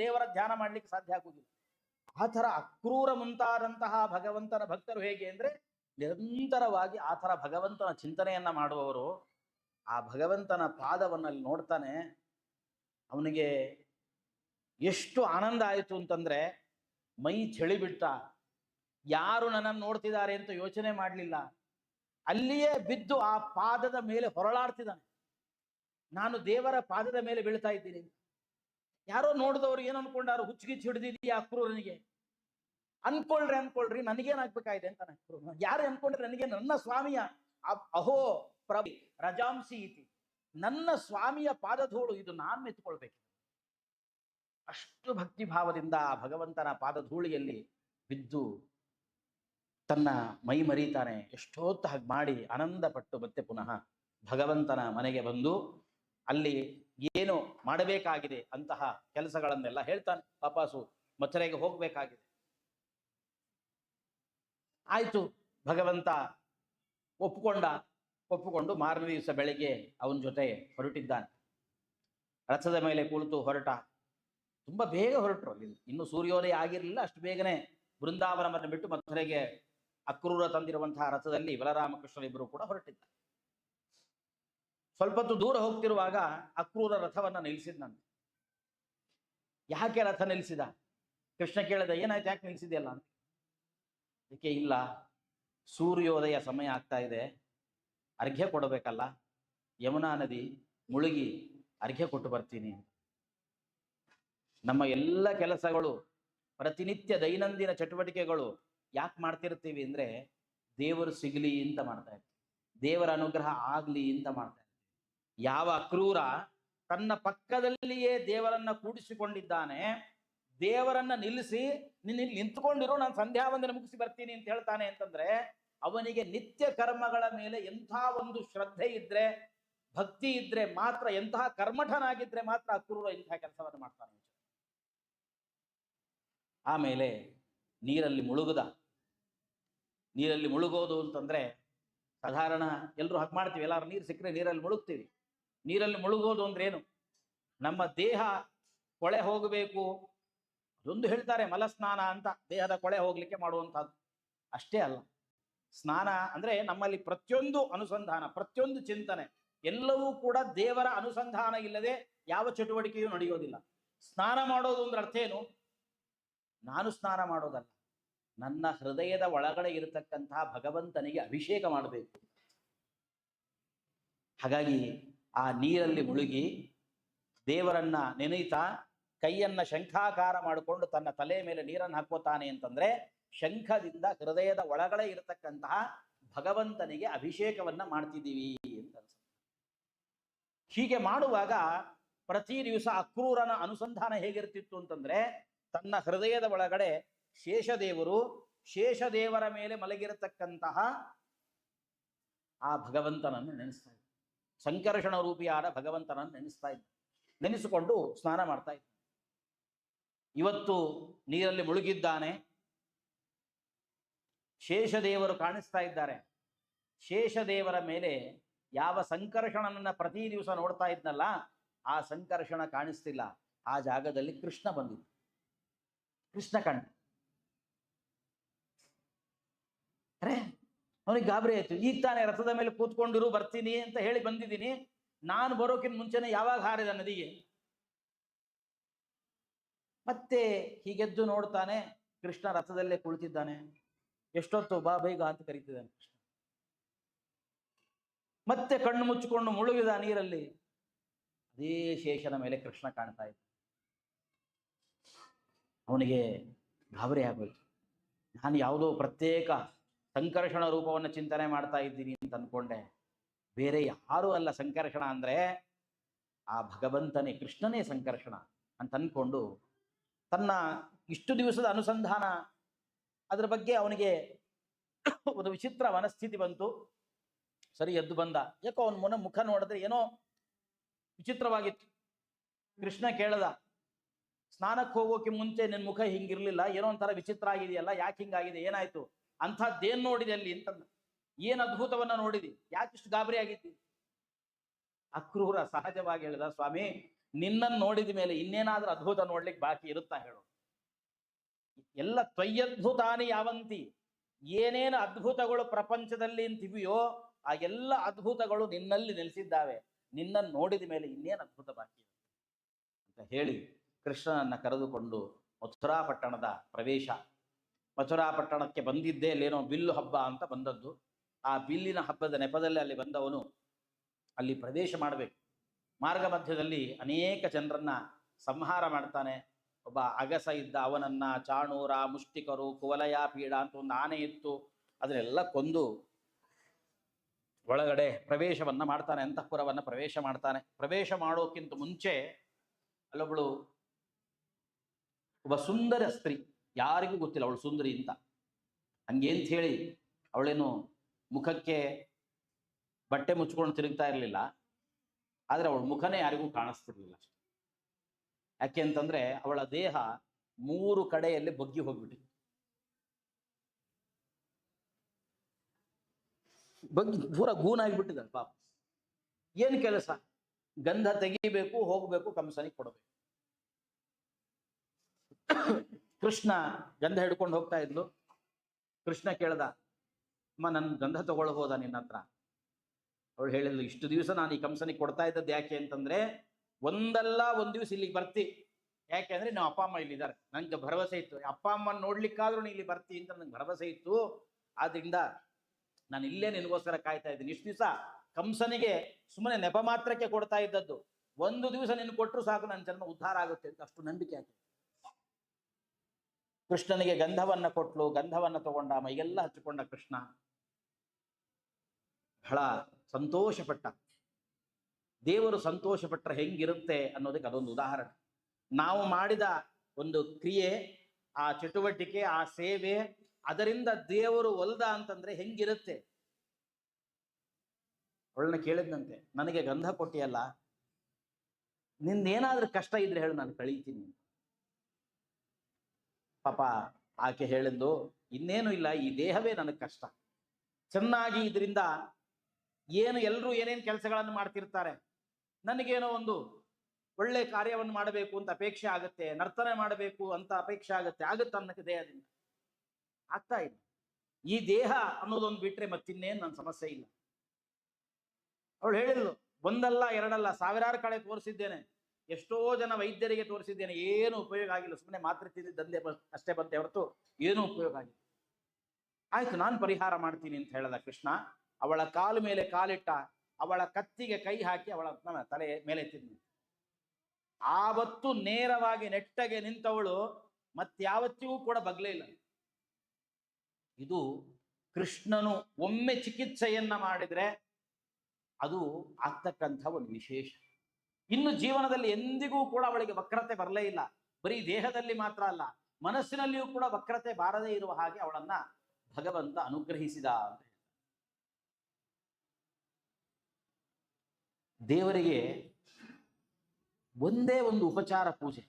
ದೇವರ ಧ್ಯಾನ ಮಾಡ್ಲಿಕ್ಕೆ ಸಾಧ್ಯ ಆಗುವುದಿಲ್ಲ. ಆ ಥರ ಅಕ್ರೂರ ಮುಂತಾದಂತಹ ಭಗವಂತನ ಭಕ್ತರು ಹೇಗೆ ಅಂದ್ರೆ ನಿರಂತರವಾಗಿ ಆ ಥರ ಭಗವಂತನ ಚಿಂತನೆಯನ್ನ ಮಾಡುವವರು ಆ ಭಗವಂತನ ಪಾದವನ್ನಲ್ಲಿ ನೋಡ್ತಾನೆ. ಅವನಿಗೆ ಎಷ್ಟು ಆನಂದ ಆಯಿತು ಅಂತಂದ್ರೆ ಮೈ ಚಳಿಬಿಟ್ಟ ಯಾರು ನನ್ನನ್ನು ನೋಡ್ತಿದ್ದಾರೆ ಅಂತ ಯೋಚನೆ ಮಾಡಲಿಲ್ಲ. ಅಲ್ಲಿಯೇ ಬಿದ್ದು ಆ ಪಾದದ ಮೇಲೆ ಹೊರಳಾಡ್ತಿದ್ದಾನೆ. ನಾನು ದೇವರ ಪಾದದ ಮೇಲೆ ಬೀಳ್ತಾ ಇದ್ದೀನಿ. ಯಾರೋ ನೋಡಿದವ್ರು ಏನು ಅನ್ಕೊಂಡಾರು, ಹುಚ್ಚಿಗಿಚ್ಚಿ ಹಿಡಿದಿದೀಯ ಅಕ್ರೂರನಿಗೆ ಅನ್ಕೊಳ್ರಿ ಅನ್ಕೊಳ್ರಿ, ನನಗೇನಾಗ್ಬೇಕಾಗಿದೆ ಅಂತ ಅಕ್ರೂರ. ಯಾರು ಅನ್ಕೊಂಡ್ರೆ ನನಗೆ ನನ್ನ ಸ್ವಾಮಿಯ ಅಹೋ ಪ್ರಭಿ ರಜಾಂಸಿ ಇತಿ. ನನ್ನ ಸ್ವಾಮಿಯ ಪಾದಧೂಳು ಇದು ನಾನು ಮೆತ್ಕೊಳ್ಬೇಕು ಅಷ್ಟು ಭಕ್ತಿ ಭಾವದಿಂದ ಆ ಭಗವಂತನ ಪಾದಧೂಳಿಯಲ್ಲಿ ಬಿದ್ದು ತನ್ನ ಮೈ ಮರೀತಾನೆ, ಎಷ್ಟೊತ್ತು ಹಾಗೆ ಮಾಡಿ ಆನಂದ ಪಟ್ಟು ಮತ್ತೆ ಪುನಃ ಭಗವಂತನ ಮನೆಗೆ ಬಂದು ಅಲ್ಲಿ ಮಾಡಬೇಕಾಗಿದೆ ಅಂತಹ ಕೆಲಸಗಳನ್ನೆಲ್ಲ ಹೇಳ್ತಾನೆ ವಾಪಸ್ಸು ಮಥುರೆಗೆ ಹೋಗ್ಬೇಕಾಗಿದೆ. ಆಯ್ತು, ಭಗವಂತ ಒಪ್ಪಿಕೊಂಡ ಒಪ್ಪಿಕೊಂಡು ಮಾರನೇ ದಿವಸ ಬೆಳಿಗ್ಗೆ ಅವನ ಜೊತೆ ಹೊರಟಿದ್ದಾನೆ. ರಥದ ಮೇಲೆ ಕುಳಿತು ಹೊರಟ. ತುಂಬಾ ಬೇಗ ಹೊರಟರು ಅಲ್ಲಿ. ಇನ್ನು ಸೂರ್ಯೋದಯ ಆಗಿರಲಿಲ್ಲ, ಅಷ್ಟು ಬೇಗನೆ ಬೃಂದಾವನವನ್ನು ಬಿಟ್ಟು ಮಥುರೆಗೆ ಅಕ್ರೂರ ತಂದಿರುವಂತಹ ರಥದಲ್ಲಿ ಬಲರಾಮಕೃಷ್ಣರಿಬ್ಬರು ಕೂಡ ಹೊರಟಿದ್ದಾರೆ. ಸ್ವಲ್ಪ ಹೊತ್ತು ದೂರ ಹೋಗ್ತಿರುವಾಗ ಅಕ್ರೂರ ರಥವನ್ನ ನಿಲ್ಲಿಸಿದ್ನಂತೆ ಯಾಕೆ ರಥ ನಿಲ್ಲಿಸಿದ ಕೃಷ್ಣ ಕೇಳಿದ, ಏನಾಯ್ತು? ಯಾಕೆ ನಿಲ್ಲಿಸಿದೆಯಲ್ಲ ಅಂತ. ಇಲ್ಲ. ಸೂರ್ಯೋದಯ ಸಮಯ ಆಗ್ತಾ ಇದೆ. ಅರ್ಘ್ಯ ಕೊಡಬೇಕಲ್ಲ. ಯಮುನಾ ನದಿ ಮುಳುಗಿ ಅರ್ಘ್ಯ ಕೊಟ್ಟು ಬರ್ತೀನಿ. ನಮ್ಮ ಎಲ್ಲ ಕೆಲಸಗಳು, ಪ್ರತಿನಿತ್ಯ ದೈನಂದಿನ ಚಟುವಟಿಕೆಗಳು ಯಾಕೆ ಮಾಡ್ತಿರ್ತೀವಿ ಅಂದ್ರೆ ದೇವರು ಸಿಗಲಿ ಅಂತ ಮಾಡ್ತಾ ಇರ್ತೀವಿ. ದೇವರ ಅನುಗ್ರಹ ಆಗ್ಲಿ ಅಂತ ಮಾಡ್ತಾ ಯಾವ ಅಕ್ರೂರ ತನ್ನ ಪಕ್ಕದಲ್ಲಿಯೇ ದೇವರನ್ನ ಕೂಡಿಸಿಕೊಂಡಿದ್ದಾನೆ, ದೇವರನ್ನ ನಿಲ್ಲಿಸಿ ನಿನ್ನ ಇಲ್ಲಿ ನಿಂತ್ಕೊಂಡಿರೋ, ನಾನು ಸಂಧ್ಯಾ ವಂದನೆ ಮುಗಿಸಿ ಬರ್ತೀನಿ ಅಂತ ಹೇಳ್ತಾನೆ ಅಂತಂದ್ರೆ, ಅವನಿಗೆ ನಿತ್ಯ ಕರ್ಮಗಳ ಮೇಲೆ ಎಂಥ ಒಂದು ಶ್ರದ್ಧೆ ಇದ್ರೆ, ಭಕ್ತಿ ಇದ್ರೆ ಮಾತ್ರ, ಎಂತಹ ಕರ್ಮಠನಾಗಿದ್ರೆ ಮಾತ್ರ ಅಕ್ರೂರ ಇಂತಹ ಕೆಲಸವನ್ನು ಮಾಡ್ತಾನೆ ಆಮೇಲೆ ನೀರಲ್ಲಿ ಮುಳುಗದ. ನೀರಲ್ಲಿ ಮುಳುಗೋದು ಅಂತಂದ್ರೆ, ಸಾಧಾರಣ ಎಲ್ಲರೂ ಹಾಗೆ ಮಾಡ್ತೀವಿ, ಎಲ್ಲಾರು ನೀರು ಸಿಕ್ಕರೆ ನೀರಲ್ಲಿ ಮುಳುಗ್ತೀವಿ. ನೀರಲ್ಲಿ ಮುಳುಗೋದು ಅಂದ್ರೆ ಏನು ನಮ್ಮ ದೇಹ ಕೊಳೆ ಹೋಗಬೇಕು. ಅದೊಂದು ಹೇಳ್ತಾರೆ ಮಲಸ್ನಾನ ಅಂತ. ದೇಹದ ಕೊಳೆ ಹೋಗ್ಲಿಕ್ಕೆ ಮಾಡುವಂತಹದ್ದು ಅಷ್ಟೇ ಅಲ್ಲ. ಸ್ನಾನ ಅಂದ್ರೆ ನಮ್ಮಲ್ಲಿ ಪ್ರತಿಯೊಂದು ಅನುಸಂಧಾನ, ಪ್ರತಿಯೊಂದು ಚಿಂತನೆ, ಎಲ್ಲವೂ ಕೂಡ ದೇವರ ಅನುಸಂಧಾನ ಇಲ್ಲದೆ ಯಾವ ಚಟುವಟಿಕೆಯೂ ನಡೆಯೋದಿಲ್ಲ. ಸ್ನಾನ ಮಾಡೋದು ಅಂದ್ರೆ ಅರ್ಥ ಏನು? ನಾನು ಸ್ನಾನ ಮಾಡೋದಲ್ಲ. ನನ್ನ ಹೃದಯದ ಒಳಗಡೆ ಇರತಕ್ಕಂತಹ ಭಗವಂತನಿಗೆ ಅಭಿಷೇಕ ಮಾಡಬೇಕು. ಹಾಗಾಗಿ ಆ ನೀರಲ್ಲಿ ಮುಳುಗಿ ದೇವರನ್ನ ನೆನೆಯುತ್ತಾ ಕೈಯನ್ನ ಶಂಖಾಕಾರ ಮಾಡಿಕೊಂಡು ತನ್ನ ತಲೆ ಮೇಲೆ ನೀರನ್ನು ಹಾಕೋತಾನೆ ಅಂತಂದ್ರೆ ಶಂಖದಿಂದ ಹೃದಯದ ಒಳಗಡೆ ಇರತಕ್ಕಂತಹ ಭಗವಂತನಿಗೆ ಅಭಿಷೇಕವನ್ನ ಮಾಡ್ತಿದ್ದೀವಿ ಅಂತ. ಹೀಗೆ ಮಾಡುವಾಗ ಪ್ರತಿ ದಿವಸ ಅಕ್ರೂರನ ಅನುಸಂಧಾನ ಹೇಗಿರ್ತಿತ್ತು ಅಂತಂದ್ರೆ ತನ್ನ ಹೃದಯದ ಒಳಗಡೆ ಶೇಷದೇವರು ಶೇಷದೇವರ ಮೇಲೆ ಮಲಗಿರತಕ್ಕಂತಹ ಆ ಭಗವಂತನನ್ನು ನೆನೆಸ್ತಾ ಸಂಕರ್ಷಣ ರೂಪಿಯಾದ ಭಗವಂತನನ್ನು ನೆನೆಸ್ತಾ ಇದ್ದ. ನೆನೆಸಿಕೊಂಡು ಸ್ನಾನ ಮಾಡ್ತಾ ಇದ್ದ. ಇವತ್ತು ನೀರಲ್ಲಿ ಮುಳುಗಿದ್ದಾನೆ. ಶೇಷದೇವರು ಕಾಣಿಸ್ತಾ ಇದ್ದಾರೆ. ಶೇಷದೇವರ ಮೇಲೆ ಯಾವ ಸಂಕರ್ಷಣನನ್ನ ಪ್ರತಿ ದಿವಸ ನೋಡ್ತಾ ಇದ್ನಲ್ಲ, ಆ ಸಂಕರ್ಷಣ ಕಾಣಿಸ್ತಿಲ್ಲ. ಆ ಜಾಗದಲ್ಲಿ ಕೃಷ್ಣ ಬಂದಿದ್ದ. ಕೃಷ್ಣ ಕಂಡ ಅರೆ! ಅವನಿಗೆ ಗಾಬರಿ ಆಯ್ತು, ಈಗ ತಾನೇ ರಥದ ಮೇಲೆ ಕೂತ್ಕೊಂಡಿರು, ಬರ್ತೀನಿ ಅಂತ ಹೇಳಿ ಬಂದಿದ್ದೀನಿ. ನಾನು ಬರೋಕಿನ್ ಮುಂಚೆನೆ ಯಾವಾಗ ಹಾರಿದ ನದಿಗೆ? ಮತ್ತೆ ಹೀಗೆದ್ದು ನೋಡ್ತಾನೆ ಕೃಷ್ಣ ರಥದಲ್ಲೇ ಕುಳಿತಿದ್ದಾನೆ. ಎಷ್ಟೊತ್ತು ಬಾ ಬೇಗ ಅಂತ ಕರೀತಿದ್ದಾನೆ ಕೃಷ್ಣ. ಮತ್ತೆ ಕಣ್ಣು ಮುಚ್ಚಿಕೊಂಡು ಮುಳುಗಿದ ನೀರಲ್ಲಿ ಅದೇ ಶೇಷನ ಮೇಲೆ ಕೃಷ್ಣ ಕಾಣ್ತಾ ಇದ್ದ. ಅವನಿಗೆ ಗಾಬರಿ ಆಗೋಯ್ತು. ನಾನು ಯಾವುದೋ ಪ್ರತ್ಯೇಕ ಸಂಕರ್ಷಣ ರೂಪವನ್ನು ಚಿಂತನೆ ಮಾಡ್ತಾ ಇದ್ದೀನಿ ಅಂತ ಅನ್ಕೊಂಡೆ. ಬೇರೆ ಯಾರೂ ಅಲ್ಲ ಸಂಕರ್ಷಣ ಅಂದ್ರೆ ಆ ಭಗವಂತನೇ, ಕೃಷ್ಣನೇ ಸಂಕರ್ಷಣ ಅಂತ ಅಂದ್ಕೊಂಡು ತನ್ನ ಇಷ್ಟು ದಿವಸದ ಅನುಸಂಧಾನ ಅದರ ಬಗ್ಗೆ ಅವನಿಗೆ ಒಂದು ವಿಚಿತ್ರ ಮನಸ್ಥಿತಿ ಬಂತು. ಸರಿ, ಎದ್ದು ಬಂದ. ಯಾಕೋ ಅವನ ಮುನ ಮುಖ ನೋಡಿದ್ರೆ ಏನೋ ವಿಚಿತ್ರವಾಗಿತ್ತು. ಕೃಷ್ಣ ಕೇಳದ, ಸ್ನಾನಕ್ಕೆ ಹೋಗೋಕೆ ಮುಂಚೆ ನಿನ್ನ ಮುಖ ಹಿಂಗಿರ್ಲಿಲ್ಲ? ಏನೋ ಒಂಥರ ವಿಚಿತ್ರ ಆಗಿದೆಯಲ್ಲ? ಯಾಕೆ ಹಿಂಗಾಗಿದೆ? ಏನಾಯ್ತು? ಅಂಥದ್ದೇನ್ ನೋಡಿದೆ ಅಲ್ಲಿ ಅಂತಂದ. ಏನ್ ಅದ್ಭುತವನ್ನ ನೋಡಿದಿ? ಯಾಕಿಷ್ಟು ಗಾಬರಿ ಆಗಿದ್ದಿ? ಅಕ್ರೂರ ಸಹಜವಾಗಿ ಹೇಳಿದ, ಸ್ವಾಮಿ ನಿನ್ನನ್ನು ನೋಡಿದ ಮೇಲೆ ಇನ್ನೇನಾದ್ರೂ ಅದ್ಭುತ ನೋಡ್ಲಿಕ್ಕೆ ಬಾಕಿ ಇರುತ್ತಾ ಹೇಳು. ಎಲ್ಲ ತ್ವಯ್ಯದ್ಭುತಾನಿ ಯಾವಂತಿ? ಏನೇನು ಅದ್ಭುತಗಳು ಪ್ರಪಂಚದಲ್ಲಿ ಅಂತಿವೆಯೋ, ಆ ಎಲ್ಲ ಅದ್ಭುತಗಳು ನಿನ್ನಲ್ಲಿ ನೆಲೆಸಿದ್ದಾವೆ. ನಿನ್ನನ್ನು ನೋಡಿದ ಮೇಲೆ ಇನ್ನೇನು ಅದ್ಭುತ ಬಾಕಿ ಅಂತ ಹೇಳಿ ಕೃಷ್ಣನನ್ನ ಕರೆದುಕೊಂಡು ಮಥುರಾ ಪಟ್ಟಣದ ಪ್ರವೇಶ. ಮಥುರಾ ಪಟ್ಟಣಕ್ಕೆ ಬಂದಿದ್ದೇ ಅಲ್ಲೇನೋ ಬಿಲ್ಲು ಹಬ್ಬ ಅಂತ ಬಂದದ್ದು. ಆ ಬಿಲ್ಲಿನ ಹಬ್ಬದ ನೆಪದಲ್ಲಿ ಅಲ್ಲಿ ಬಂದವನು ಅಲ್ಲಿ ಪ್ರವೇಶ ಮಾಡಬೇಕು. ಮಾರ್ಗ ಮಧ್ಯದಲ್ಲಿ ಅನೇಕ ಜನರನ್ನ ಸಂಹಾರ ಮಾಡ್ತಾನೆ. ಒಬ್ಬ ಅಗಸ ಇದ್ದ ಅವನನ್ನ ಚಾಣೂರ, ಮುಷ್ಟಿಕರು, ಕುವಲಯ, ಪೀಡ ಅಂತ ಒಂದು ಆನೆ ಇತ್ತು. ಅದನ್ನೆಲ್ಲ ಕೊಂದು ಒಳಗಡೆ ಪ್ರವೇಶವನ್ನ ಮಾಡ್ತಾನೆ. ಅಂತಃಪುರವನ್ನ ಪ್ರವೇಶ ಮಾಡ್ತಾನೆ. ಪ್ರವೇಶ ಮಾಡೋಕ್ಕಿಂತ ಮುಂಚೆ ಅಲ್ಲೊಬ್ಳು ಒಬ್ಬ ಸುಂದರ ಸ್ತ್ರೀ. ಯಾರಿಗೂ ಗೊತ್ತಿಲ್ಲ ಅವಳು ಸುಂದರಿ ಅಂತ. ಹಂಗೇಂತ ಹೇಳಿ ಅವಳೇನು ಮುಖಕ್ಕೆ ಬಟ್ಟೆ ಮುಚ್ಕೊಂಡು ತಿರುಗ್ತಾ ಇರಲಿಲ್ಲ. ಆದ್ರೆ ಅವಳ ಮುಖನೇ ಯಾರಿಗೂ ಕಾಣಿಸ್ತಿರ್ಲಿಲ್ಲ ಅಷ್ಟೆ. ಯಾಕೆ ಅಂತಂದ್ರೆ ಅವಳ ದೇಹ ಮೂರು ಕಡೆಯಲ್ಲಿ ಬಗ್ಗಿ ಹೋಗ್ಬಿಟ್ಟಿತ್ತು. ಬಗ್ಗಿ ಪೂರ ಗೂನಾಗಿಬಿಟ್ಟಿದ್ದಾನೆ ಪಾಪ. ಏನು ಕೆಲಸ? ಗಂಧ ತೆಗಿಬೇಕು, ಹೋಗಬೇಕು ಕಂಸನಿಗೆ ಕೊಡಬೇಕು. ಕೃಷ್ಣ ಗಂಧ ಹಿಡ್ಕೊಂಡು ಹೋಗ್ತಾ ಇದ್ಲು. ಕೃಷ್ಣ ಕೇಳ್ದ, ಅಮ್ಮ, ನನ್ ಗಂಧ ತಗೊಳ್ಬೋದಾ ನಿನ್ನ ಹತ್ರ. ಅವಳು ಹೇಳಿದ್ಲು, ಇಷ್ಟು ದಿವಸ ನಾನು ಈ ಕಂಸನಿಗೆ ಕೊಡ್ತಾ ಇದ್ದದ್ದು ಯಾಕೆ ಅಂತಂದ್ರೆ, ಒಂದಲ್ಲ ಒಂದ್ ದಿವಸ ಇಲ್ಲಿಗೆ ಬರ್ತಿ. ಯಾಕೆ ಅಂದ್ರೆ ನಾವು ಅಪ್ಪ, ಅಮ್ಮ ಇಲ್ಲಿದ್ದಾರೆ. ನಂಗೆ ಭರವಸೆ ಇತ್ತು. ಅಪ್ಪ, ಅಮ್ಮನ ನೋಡ್ಲಿಕ್ಕಾದ್ರೂ ಇಲ್ಲಿ ಬರ್ತಿ ಅಂತ ನಂಗೆ ಭರವಸೆ ಇತ್ತು. ಆದ್ರಿಂದ ನಾನು ಇಲ್ಲೇ ನಿನಗೋಸ್ಕರ ಕಾಯ್ತಾ ಇದ್ದೀನಿ. ಇಷ್ಟು ದಿವಸ ಕಂಸನಿಗೆ ಸುಮ್ಮನೆ ನೆಪ ಮಾತ್ರಕ್ಕೆ ಕೊಡ್ತಾ ಇದ್ದದ್ದು. ಒಂದು ದಿವಸ ನಿನ್ನ ಕೊಟ್ಟರು ಸಾಕು ನನ್ನ ಜನ್ಮ ಉದ್ಧಾರ ಆಗುತ್ತೆ ಅಂತ ಅಷ್ಟು ನಂಬಿಕೆ ಆಯ್ತು. ಕೃಷ್ಣನಿಗೆ ಗಂಧವನ್ನ ಕೊಟ್ಲು, ಗಂಧವನ್ನ ತಗೊಂಡ ಮೈಗೆಲ್ಲ ಹಚ್ಚಿಕೊಂಡ ಕೃಷ್ಣ. ಬಹಳ ಸಂತೋಷಪಟ್ಟ. ದೇವರು ಸಂತೋಷಪಟ್ಟರೆ ಹೆಂಗಿರುತ್ತೆ ಅನ್ನೋದಕ್ಕೆ ಅದೊಂದು ಉದಾಹರಣೆ. ನಾವು ಮಾಡಿದ ಒಂದು ಕ್ರಿಯೆ, ಆ ಚಟುವಟಿಕೆ, ಆ ಸೇವೆ, ಅದರಿಂದ ದೇವರು ಒಲ್ದ ಅಂತಂದ್ರೆ ಹೆಂಗಿರುತ್ತೆ? ಅವಳನ್ನ ಕೇಳಿದ್ನಂತೆ, ನನಗೆ ಗಂಧ ಕೊಟ್ಟಿಯಲ್ಲ ನಿಂದೇನಾದ್ರೂ ಕಷ್ಟ ಇದ್ರೆ ಹೇಳು, ನಾನು ಕಳೀತೀನಿ. ಪಾಪ ಆಕೆ ಹೇಳಿದ್ದು, ಇನ್ನೇನು ಇಲ್ಲ, ಈ ದೇಹವೇ ನನಗೆ ಕಷ್ಟ. ಚೆನ್ನಾಗಿ ಇದರಿಂದ ಏನು ಎಲ್ಲರೂ ಏನೇನು ಕೆಲಸಗಳನ್ನು ಮಾಡ್ತಿರ್ತಾರೆ, ನನಗೇನೋ ಒಂದು ಒಳ್ಳೆ ಕಾರ್ಯವನ್ನು ಮಾಡಬೇಕು ಅಂತ ಅಪೇಕ್ಷೆ ಆಗುತ್ತೆ, ನರ್ತನೆ ಮಾಡಬೇಕು ಅಂತ ಅಪೇಕ್ಷೆ ಆಗುತ್ತೆ ಆಗುತ್ತೆ ಅನ್ನಕ್ಕೆ ದೇಹದಿಂದ ಆಗ್ತಾ ಇಲ್ಲ. ಈ ದೇಹ ಅನ್ನೋದೊಂದು ಬಿಟ್ರೆ ಮತ್ತಿನ್ನೇನು ನನ್ನ ಸಮಸ್ಯೆ ಇಲ್ಲ. ಅವಳು ಹೇಳಿದ್ಲು, ಒಂದಲ್ಲ ಎರಡಲ್ಲ, ಸಾವಿರಾರು ಕಡೆ ತೋರಿಸಿದ್ದೇನೆ. ಎಷ್ಟೋ ಜನ ವೈದ್ಯರಿಗೆ ತೋರಿಸಿದ್ದೇನೆ, ಏನು ಉಪಯೋಗ ಆಗಿಲ್ಲ. ಸುಮ್ಮನೆ ಮಾತ್ರೆ ತಿಂದು ದಂಧೆ ಅಷ್ಟೇ ಬಂತೆ ಹೊರತು ಏನೂ ಉಪಯೋಗ ಆಗಿಲ್ಲ. ಆಯ್ತು, ನಾನು ಪರಿಹಾರ ಮಾಡ್ತೀನಿ ಅಂತ ಹೇಳದ ಕೃಷ್ಣ. ಅವಳ ಕಾಲು ಮೇಲೆ ಕಾಲಿಟ್ಟ, ಅವಳ ಕತ್ತಿಗೆ ಕೈ ಹಾಕಿ ಅವಳ ತಲೆ ಮೇಲೆ ತಿಂದು. ಆವತ್ತು ನೇರವಾಗಿ ನೆಟ್ಟಗೆ ನಿಂತವಳು ಮತ್ತಾವತ್ತಿಗೂ ಕೂಡ ಬಗ್ಲೇ ಇಲ್ಲ. ಇದು ಕೃಷ್ಣನು ಒಮ್ಮೆ ಚಿಕಿತ್ಸೆಯನ್ನ ಮಾಡಿದ್ರೆ ಅದು ಆಗ್ತಕ್ಕಂಥ ಒಂದು ವಿಶೇಷ. ಇನ್ನು ಜೀವನದಲ್ಲಿ ಎಂದಿಗೂ ಕೂಡ ಅವಳಿಗೆ ವಕ್ರತೆ ಬರಲೇ ಇಲ್ಲ. ಬರೀ ದೇಹದಲ್ಲಿ ಮಾತ್ರ ಅಲ್ಲ, ಮನಸ್ಸಿನಲ್ಲಿಯೂ ಕೂಡ ವಕ್ರತೆ ಬಾರದೇ ಇರುವ ಹಾಗೆ ಅವಳನ್ನ ಭಗವಂತ ಅನುಗ್ರಹಿಸಿದ ಅಂತ ದೇವರಿಗೆ ಒಂದೇ ಒಂದು ಉಪಚಾರ ಪೂಜೆ.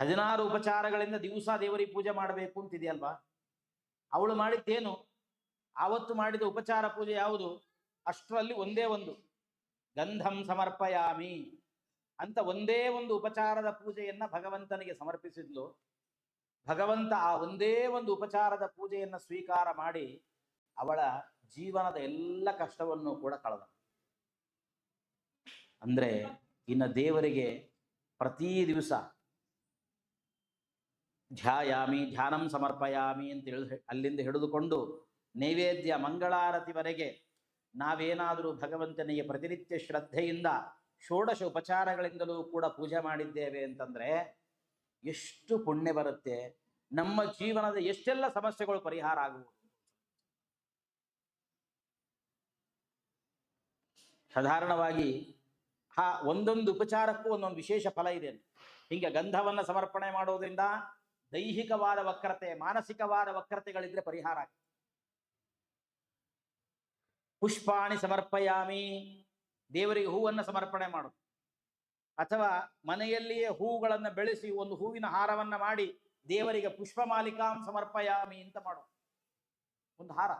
ಹದಿನಾರು ಉಪಚಾರಗಳಿಂದ ದಿವಸ ದೇವರಿಗೆ ಪೂಜೆ ಮಾಡಬೇಕು ಅಂತಿದೆಯಲ್ವಾ? ಅವಳು ಮಾಡಿದ್ದೇನು? ಆವತ್ತು ಮಾಡಿದ ಉಪಚಾರ ಪೂಜೆ ಯಾವುದು? ಅಷ್ಟರಲ್ಲಿ ಒಂದೇ ಒಂದು. ಗಂಧಂ ಸಮರ್ಪಯಾಮಿ ಅಂತ ಒಂದೇ ಒಂದು ಉಪಚಾರದ ಪೂಜೆಯನ್ನ ಭಗವಂತನಿಗೆ ಸಮರ್ಪಿಸಿದ್ಲು. ಭಗವಂತ ಆ ಒಂದೇ ಒಂದು ಉಪಚಾರದ ಪೂಜೆಯನ್ನ ಸ್ವೀಕಾರ ಮಾಡಿ ಅವಳ ಜೀವನದ ಎಲ್ಲ ಕಷ್ಟವನ್ನು ಕೂಡ ಕಳೆದ. ಅಂದ್ರೆ ಇನ್ನು ದೇವರಿಗೆ ಪ್ರತಿ ದಿವಸ ಧ್ಯಾಯಾಮಿ, ಧ್ಯಾನಂ ಸಮರ್ಪಯಾಮಿ ಅಂತ ಹೇಳಿ, ಅಲ್ಲಿಂದ ಹಿಡಿದುಕೊಂಡು ನೈವೇದ್ಯ ಮಂಗಳಾರತಿವರೆಗೆ ನಾವೇನಾದರೂ ಭಗವಂತನಿಗೆ ಪ್ರತಿನಿತ್ಯ ಶ್ರದ್ಧೆಯಿಂದ ಷೋಡಶ ಉಪಚಾರಗಳಿಂದಲೂ ಕೂಡ ಪೂಜೆ ಮಾಡಿದ್ದೇವೆ ಅಂತಂದ್ರೆ ಎಷ್ಟು ಪುಣ್ಯ ಬರುತ್ತೆ. ನಮ್ಮ ಜೀವನದ ಎಷ್ಟೆಲ್ಲ ಸಮಸ್ಯೆಗಳು ಪರಿಹಾರ ಆಗುವುದು ಸಾಧಾರಣವಾಗಿ ಆ ಒಂದೊಂದು ಉಪಚಾರಕ್ಕೂ ಒಂದೊಂದು ವಿಶೇಷ ಫಲ ಇದೆ ಹಿಂಗೆ ಗಂಧವನ್ನು ಸಮರ್ಪಣೆ ಮಾಡೋದ್ರಿಂದ ದೈಹಿಕವಾದ ವಕ್ರತೆ, ಮಾನಸಿಕವಾದ ವಕ್ರತೆಗಳಿದ್ರೆ ಪರಿಹಾರ ಆಗ್ತದೆ. ಪುಷ್ಪಾಣಿ ಸಮರ್ಪಯಾಮಿ. ದೇವರಿಗೆ ಹೂವನ್ನು ಸಮರ್ಪಣೆ ಮಾಡು. ಅಥವಾ ಮನೆಯಲ್ಲಿಯೇ ಹೂಗಳನ್ನ ಬೆಳೆಸಿ ಒಂದು ಹೂವಿನ ಹಾರವನ್ನ ಮಾಡಿ ದೇವರಿಗೆ ಪುಷ್ಪ ಮಾಲಿಕಾಂ ಸಮರ್ಪಯಾಮಿ ಅಂತ ಮಾಡು. ಒಂದು ಹಾರ.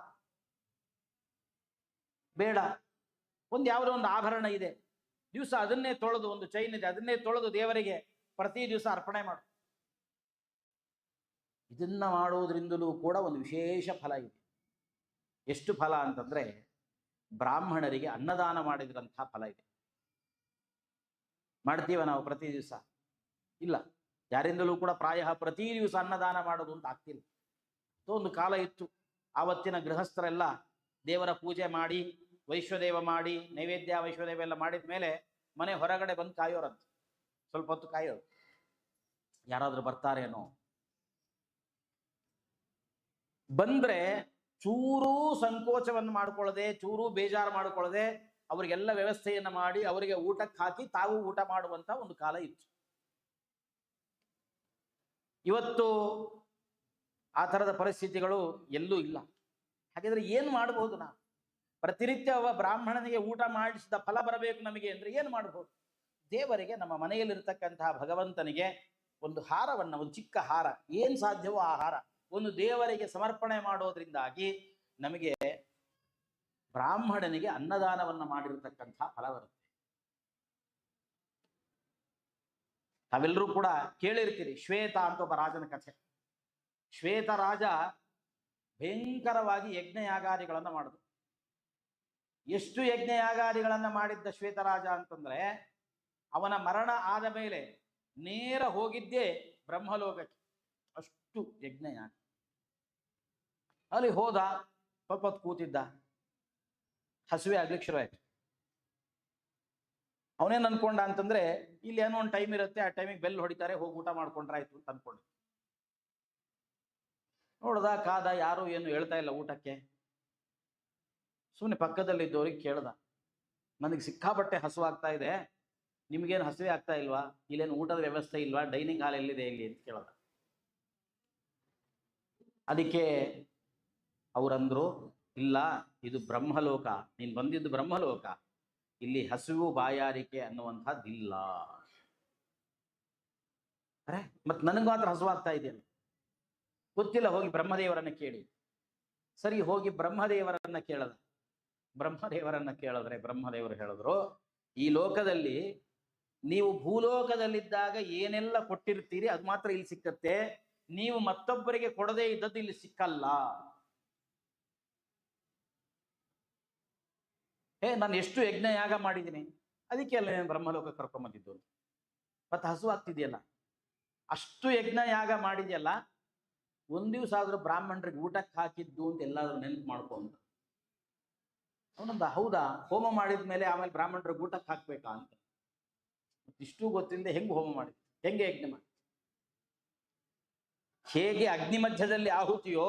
ಬೇಡ. ಒಂದು ಯಾವುದೋ ಒಂದು ಆಭರಣ ಇದೆ. ದಿವಸ ಅದನ್ನೇ ತೊಳೆದು ಒಂದು ಚೈನ್ ಇದೆ. ಅದನ್ನೇ ತೊಳೆದು ದೇವರಿಗೆ ಪ್ರತಿ ದಿವಸ ಅರ್ಪಣೆ ಮಾಡು. ಇದನ್ನ ಮಾಡುವುದರಿಂದಲೂ ಕೂಡ ಒಂದು ವಿಶೇಷ ಫಲ ಇದೆ. ಎಷ್ಟು ಫಲ ಅಂತಂದ್ರೆ ಬ್ರಾಹ್ಮಣರಿಗೆ ಅನ್ನದಾನ ಮಾಡಿದ್ರಂತಹ ಫಲ ಇದೆ. ಮಾಡ್ತೀವ ನಾವು ಪ್ರತಿ ದಿವಸ? ಇಲ್ಲ. ಯಾರಿಂದಲೂ ಕೂಡ ಪ್ರಾಯ ಪ್ರತಿ ದಿವಸ ಅನ್ನದಾನ ಮಾಡೋದು ಅಂತ ಆಗ್ತಿಲ್ಲ. ಒಂದು ಕಾಲ ಇತ್ತು. ಆವತ್ತಿನ ಗೃಹಸ್ಥರೆಲ್ಲ ದೇವರ ಪೂಜೆ ಮಾಡಿ, ವೈಶ್ವದೇವ ಮಾಡಿ, ನೈವೇದ್ಯ, ವೈಶ್ವದೇವ ಎಲ್ಲ ಮಾಡಿದ ಮೇಲೆ ಮನೆ ಹೊರಗಡೆ ಬಂದು ಕಾಯೋರಂತ. ಸ್ವಲ್ಪ ಹೊತ್ತು ಕಾಯೋರು. ಯಾರಾದರೂ ಬರ್ತಾರೇನೋ ಬಂದ್ರೆ ಚೂರೂ ಸಂಕೋಚವನ್ನು ಮಾಡಿಕೊಳ್ಳದೆ, ಚೂರೂ ಬೇಜಾರು ಮಾಡಿಕೊಳ್ಳದೆ ಅವರಿಗೆಲ್ಲ ವ್ಯವಸ್ಥೆಯನ್ನು ಮಾಡಿ ಅವರಿಗೆ ಊಟಕ್ಕೆ ಹಾಕಿ ತಾವು ಊಟ ಮಾಡುವಂತ ಒಂದು ಕಾಲ ಇತ್ತು. ಇವತ್ತು ಆ ಥರದ ಪರಿಸ್ಥಿತಿಗಳು ಎಲ್ಲೂ ಇಲ್ಲ. ಹಾಗಿದ್ರೆ ಏನು ಮಾಡಬಹುದು ನಾ ಪ್ರತಿನಿತ್ಯ ಒಬ್ಬ ಬ್ರಾಹ್ಮಣನಿಗೆ ಊಟ ಮಾಡಿಸಿದ ಫಲ ಬರಬೇಕು ನಮಗೆ ಅಂದ್ರೆ ಏನು ಮಾಡಬಹುದು? ದೇವರಿಗೆ ನಮ್ಮ ಮನೆಯಲ್ಲಿರ್ತಕ್ಕಂತಹ ಭಗವಂತನಿಗೆ ಒಂದು ಹಾರವನ್ನ, ಒಂದು ಚಿಕ್ಕ ಹಾರ. ಏನು ಸಾಧ್ಯವೋ ಆ ಹಾರ. ಒಂದು ದೇವರಿಗೆ ಸಮರ್ಪಣೆ ಮಾಡೋದ್ರಿಂದಾಗಿ ನಮಗೆ ಬ್ರಾಹ್ಮಣನಿಗೆ ಅನ್ನದಾನವನ್ನ ಮಾಡಿರತಕ್ಕಂತಹ ಫಲ ಬರುತ್ತೆ. ತಾವೆಲ್ಲರೂ ಕೂಡ ಕೇಳಿರ್ತೀರಿ, ಶ್ವೇತ ಅಂತ ಒಬ್ಬ ರಾಜನ ಕಥೆ. ಶ್ವೇತ ರಾಜ ಭಯಂಕರವಾಗಿ ಯಜ್ಞಯಾಗಾದಿಗಳನ್ನು ಮಾಡಿದ್ರು ಎಷ್ಟು ಯಜ್ಞಯಾಗಾದಿಗಳನ್ನ ಮಾಡಿದ್ದ ಶ್ವೇತರಾಜ ಅಂತಂದ್ರೆ, ಅವನ ಮರಣ ಆದ ಮೇಲೆ ನೇರ ಹೋಗಿದ್ದೇ ಬ್ರಹ್ಮಲೋಕಕ್ಕೆ. ಅಷ್ಟು ಯಜ್ಞಯಾಗ ಅಲ್ಲಿ ಹೋದ ಸ್ವಲ್ಪ ಕೂತಿದ್ದ. ಹಸಿವೆ ಆಗ್ಲಿಕ್ಕೆ ಶುರುವಾಯ್ತು ಅವನೇನ್ ಅನ್ಕೊಂಡ ಅಂತಂದ್ರೆ, ಇಲ್ಲಿ ಏನೋ ಒಂದು ಟೈಮ್ ಇರುತ್ತೆ, ಆ ಟೈಮಿಗೆ ಬೆಲ್ ಹೊಡಿತಾರೆ, ಹೋಗಿ ಊಟ ಮಾಡ್ಕೊಂಡ್ರಾಯ್ತು ಅಂತ ಅನ್ಕೊಂಡ. ನೋಡ್ದ, ಕಾದ, ಯಾರು ಏನು ಹೇಳ್ತಾ ಇಲ್ಲ ಊಟಕ್ಕೆ. ಸುಮ್ಮನೆ ಪಕ್ಕದಲ್ಲಿದ್ದವ್ರಿಗೆ ಕೇಳ್ದ. ನನಗೆ ಸಿಕ್ಕಾಪಟ್ಟೆ ಹಸುವಾಗ್ತಾ ಆಗ್ತಾ ಇದೆ. ನಿಮ್ಗೇನು ಹಸಿವೆ ಆಗ್ತಾ ಇಲ್ವಾ? ಇಲ್ಲೇನು ಊಟದ ವ್ಯವಸ್ಥೆ ಇಲ್ವಾ? ಡೈನಿಂಗ್ ಹಾಲ್ ಎಲ್ಲಿದೆ ಇಲ್ಲಿ? ಅಂತ ಕೇಳ್ದ. ಅದಕ್ಕೆ ಅವರಂದ್ರು, ಇಲ್ಲ, ಇದು ಬ್ರಹ್ಮಲೋಕ, ನೀನ್ ಬಂದಿದ್ದು ಬ್ರಹ್ಮಲೋಕ. ಇಲ್ಲಿ ಹಸಿವು ಬಾಯಾರಿಕೆ ಅನ್ನುವಂಥದ್ದಿಲ್ಲ. ಅರೆ, ಮತ್ ನನಗೆ ಮಾತ್ರ ಹಸುವಾಗ್ತಾ ಇದೆ. ಗೊತ್ತಿಲ್ಲ, ಹೋಗಿ ಬ್ರಹ್ಮದೇವರನ್ನ ಕೇಳಿ. ಸರಿ, ಹೋಗಿ ಬ್ರಹ್ಮದೇವರನ್ನ ಕೇಳದ. ಬ್ರಹ್ಮದೇವರನ್ನ ಕೇಳಿದ್ರೆ ಬ್ರಹ್ಮದೇವರು ಹೇಳಿದ್ರು, ಈ ಲೋಕದಲ್ಲಿ ನೀವು ಭೂಲೋಕದಲ್ಲಿದ್ದಾಗ ಏನೆಲ್ಲ ಕೊಟ್ಟಿರ್ತೀರಿ, ಅದು ಮಾತ್ರ ಇಲ್ಲಿ ಸಿಕ್ಕತ್ತೆ. ನೀವು ಮತ್ತೊಬ್ಬರಿಗೆ ಕೊಡದೇ ಇದ್ದದ್ದು ಇಲ್ಲಿ ಸಿಕ್ಕಲ್ಲ. ಏ ನಾನು ಎಷ್ಟು ಯಜ್ಞ ಯಾಗ ಮಾಡಿದ್ದೀನಿ? ಅದಕ್ಕೆ ಅಲ್ಲ ಬ್ರಹ್ಮಲೋಕ ಕರ್ಕೊಂಬಂದಿದ್ದು ಅಂತ. ಮತ್ತೆ ಹಸು ಆಗ್ತಿದೆಯಲ್ಲ? ಅಷ್ಟು ಯಜ್ಞ ಯಾಗ ಮಾಡಿದೆಯಲ್ಲ? ಒಂದ್ ದಿವ್ಸ ಆದ್ರೂ ಬ್ರಾಹ್ಮಣರಿಗೆ ಊಟಕ್ಕೆ ಹಾಕಿದ್ದು ಅಂತ ಎಲ್ಲಾದ್ರೂ ನೆನಪು ಮಾಡ್ಕೊಂಡು ಅವನಂದ, ಹೌದಾ? ಹೋಮ ಮಾಡಿದ ಮೇಲೆ ಆಮೇಲೆ ಬ್ರಾಹ್ಮಣರಿಗೆ ಊಟಕ್ಕೆ ಹಾಕ್ಬೇಕಾ ಅಂತ. ಇಷ್ಟು ಗೊತ್ತಿಲ್ಲದೆ ಹೆಂಗ್ ಹೋಮ ಮಾಡಿ ಹೆಂಗೆ ಯಜ್ಞ ಮಾಡಿ ಹೇಗೆ ಅಗ್ನಿ ಮಧ್ಯದಲ್ಲಿ ಆಹುತಿಯೋ,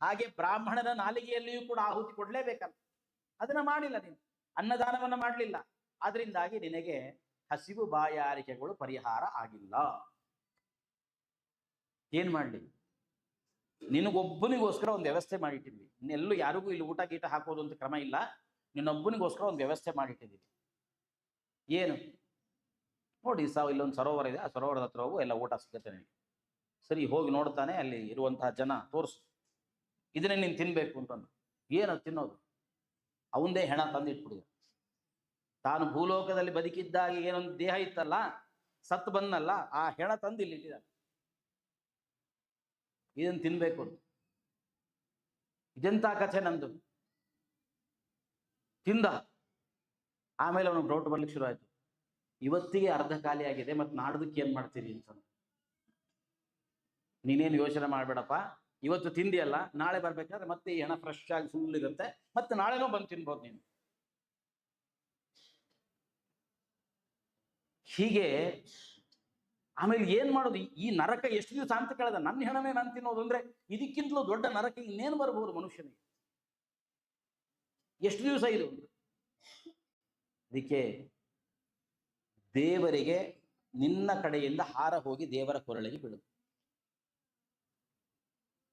ಹಾಗೆ ಬ್ರಾಹ್ಮಣನ ನಾಲಿಗೆಯಲ್ಲಿಯೂ ಕೂಡ ಆಹುತಿ ಕೊಡ್ಲೇಬೇಕಲ್ಲ ಅದನ್ನ ಮಾಡಿಲ್ಲ ನೀನು. ಅನ್ನದಾನವನ್ನ ಮಾಡಲಿಲ್ಲ. ಅದರಿಂದಾಗಿ ನಿನಗೆ ಹಸಿವು ಬಾಯಾರಿಕೆಗಳು ಪರಿಹಾರ ಆಗಿಲ್ಲ. ಏನ್ ಮಾಡ್ಲಿ? ನಿನಗೊಬ್ಬನಿಗೋಸ್ಕರ ಒಂದು ವ್ಯವಸ್ಥೆ ಮಾಡಿಟ್ಟಿದ್ವಿ. ಇನ್ನೆಲ್ಲೂ ಯಾರಿಗೂ ಇಲ್ಲಿ ಊಟ ಗೀಟ ಹಾಕೋದು ಅಂತ ಕ್ರಮ ಇಲ್ಲ. ನಿನ್ನೊಬ್ಬನಿಗೋಸ್ಕರ ಒಂದು ವ್ಯವಸ್ಥೆ ಮಾಡಿಟ್ಟಿದ್ದೀವಿ. ಏನು? ನೋಡಿ ಸಾವು ಇಲ್ಲೊಂದು ಸರೋವರ ಇದೆ. ಆ ಸರೋವರದ ಹತ್ರ ಹೋಗು ಎಲ್ಲ ಊಟ ಸಿಗುತ್ತೆ ನಿನಗೆ. ಸರಿ, ಹೋಗಿ ನೋಡ್ತಾನೆ. ಅಲ್ಲಿ ಇರುವಂತಹ ಜನ ತೋರಿಸು. ಇದನ್ನೇ ನೀನು ತಿನ್ಬೇಕು ಅಂತಂದು. ಏನದು ತಿನ್ನೋದು? ಅವಂದೇ ಹೆಣ ತಂದಿಟ್ಬಿಡಿದ ತಾನು ಭೂಲೋಕದಲ್ಲಿ ಬದುಕಿದ್ದಾಗ ಏನೊಂದು ದೇಹ ಇತ್ತಲ್ಲ, ಸತ್ತು ಬಂದಲ್ಲ ಆ ಹೆಣ ತಂದು ಇಲ್ಲಿ ಇಟ್ಟಿದ್ದಾನೆ ಇದನ್ನ ತಿನ್ಬೇಕು ಅಂತ. ಇದೆಂತ ಕಥೆ ನಂದು? ತಿಂದ. ಆಮೇಲೆ ಅವನು ಡೌಟ್ ಬರ್ಲಿಕ್ಕೆ ಶುರು ಆಯ್ತು. ಇವತ್ತಿಗೆ ಅರ್ಧ ಖಾಲಿ ಆಗಿದೆ ಮತ್ತೆ ನಾಡ್ದಕ್ಕೆ ಏನ್ ಮಾಡ್ತೀರಿ ಅಂತ. ನೀನೇನು ಯೋಚನೆ ಮಾಡ್ಬೇಡಪ್ಪ. ಇವತ್ತು ತಿಂದಿಯಲ್ಲ, ನಾಳೆ ಬರ್ಬೇಕಾದ್ರೆ ಮತ್ತೆ ಈ ಹಣ ಫ್ರೆಶ್ ಆಗಿ ಫುಲ್ ಇರುತ್ತೆ. ಮತ್ತೆ ನಾಳೆನೂ ಬಂದು ತಿನ್ಬೋದು ನೀನು. ಹೀಗೆ ಆಮೇಲೆ ಏನ್ ಮಾಡೋದು? ಈ- ನರಕ ಎಷ್ಟು ದಿವಸ ಅಂತ ಕೇಳದ. ನನ್ನ ಹೆಣನೇ ನಾನು ತಿನ್ನೋದು ಅಂದ್ರೆ ಇದಕ್ಕಿಂತಲೂ ದೊಡ್ಡ ನರಕ ಇನ್ನೇನು ಬರಬಹುದು ಮನುಷ್ಯನಿಗೆ? ಎಷ್ಟು ದಿವಸ ಇದು? ಅದಕ್ಕೆ ದೇವರಿಗೆ ನಿನ್ನ ಕಡೆಯಿಂದ ಹಾರ ಹೋಗಿ ದೇವರ ಕೊರಳಿಗೆ ಬೀಳುತ್ತೆ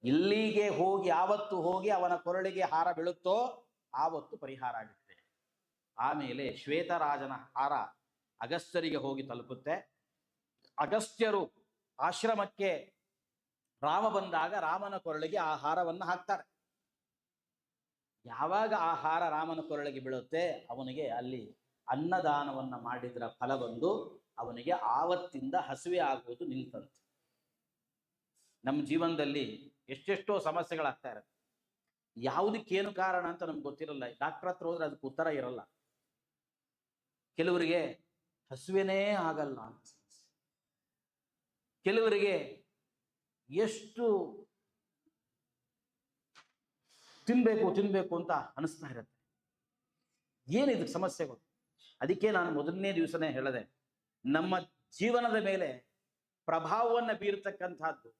ಇಲ್ಲಿಗೆ ಹೋಗಿ ಯಾವತ್ತು ಹೋಗಿ ಅವನ ಕೊರಳಿಗೆ ಹಾರ ಬೀಳುತ್ತೋ ಆವತ್ತು ಪರಿಹಾರ ಆಗುತ್ತೆ. ಆಮೇಲೆ ಶ್ವೇತರಾಜನ ಹಾರ ಅಗಸ್ತ್ಯರಿಗೆ ಹೋಗಿ ತಲುಪುತ್ತೆ. ಅಗಸ್ತ್ಯರು ಆಶ್ರಮಕ್ಕೆ ರಾಮ ಬಂದಾಗ ರಾಮನ ಕೊರಳಿಗೆ ಆ ಹಾರವನ್ನು ಹಾಕ್ತಾರೆ. ಯಾವಾಗ ಆ ಹಾರ ರಾಮನ ಕೊರಳಿಗೆ ಬೀಳುತ್ತೆ? ಅವನಿಗೆ ಅಲ್ಲಿ ಅನ್ನದಾನವನ್ನ ಮಾಡಿದ್ರ ಫಲ ಬಂದು ಅವನಿಗೆ ಆವತ್ತಿಂದ ಹಸುವೆ ಆಗುವುದು ನಿಲ್ತಂತೆ. ನಮ್ಮ ಜೀವನದಲ್ಲಿ ಎಷ್ಟೆಷ್ಟೋ ಸಮಸ್ಯೆಗಳಾಗ್ತಾ ಇರುತ್ತೆ. ಯಾವುದಕ್ಕೇನು ಕಾರಣ ಅಂತ ನಮ್ಗೆ ಗೊತ್ತಿರಲ್ಲ. ಡಾಕ್ಟರ್ ಹತ್ರ ಹೋದ್ರೆ ಅದಕ್ಕೆ ಉತ್ತರ ಇರಲ್ಲ. ಕೆಲವರಿಗೆ ಹಸುವೆನೇ ಆಗಲ್ಲ ಕೆಲವರಿಗೆ ಎಷ್ಟು ತಿನ್ಬೇಕು ತಿನ್ಬೇಕು ಅಂತ ಅನಿಸ್ತಾ ಇರುತ್ತೆ. ಏನಿದು ಸಮಸ್ಯೆಗಳು? ಅದಕ್ಕೆ ನಾನು ಮೊದಲನೇ ದಿವಸನೇ ಹೇಳಿದೆ, ನಮ್ಮ ಜೀವನದ ಮೇಲೆ ಪ್ರಭಾವವನ್ನು ಬೀರತಕ್ಕಂಥದ್ದು